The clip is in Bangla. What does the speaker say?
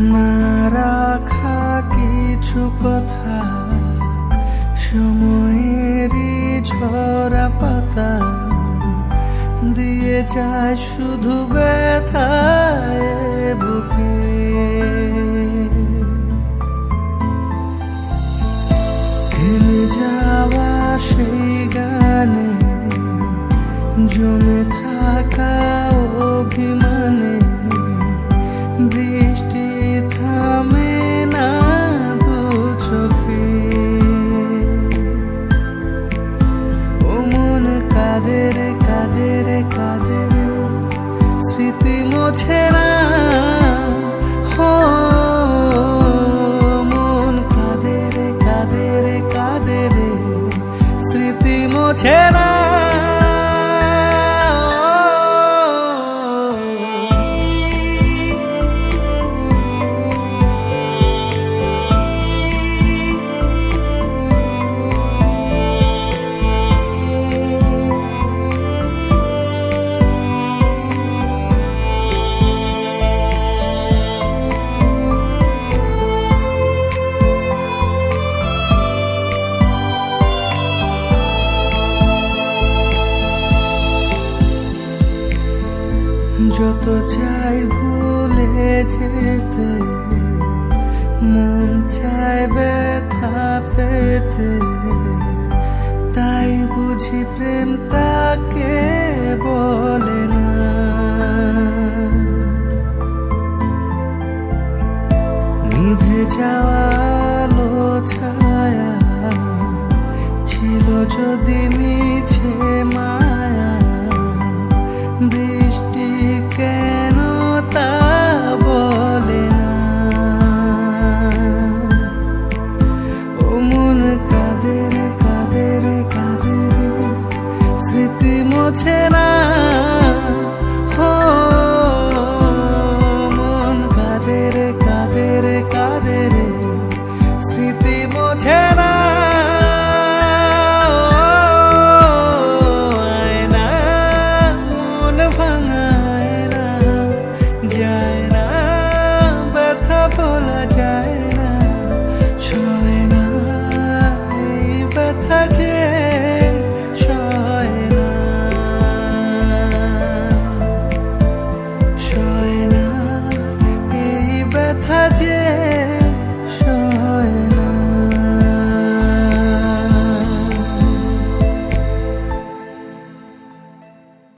না রাখা কিছু কথা, সময়েরই ঝরা পাতা দিয়ে যায় শুধু ব্যথায় বুকে। যাওয়া সেই গানে জমে স্মৃতি না। যত চাই ভুলে যেতে, মন চায় ব্যথা পেতে। তাই বুঝি প্রেম তাকে বলে না। ছায়া ছিল যদি মিছে কাদের কাদের কাদের স্মৃতি মোছে না।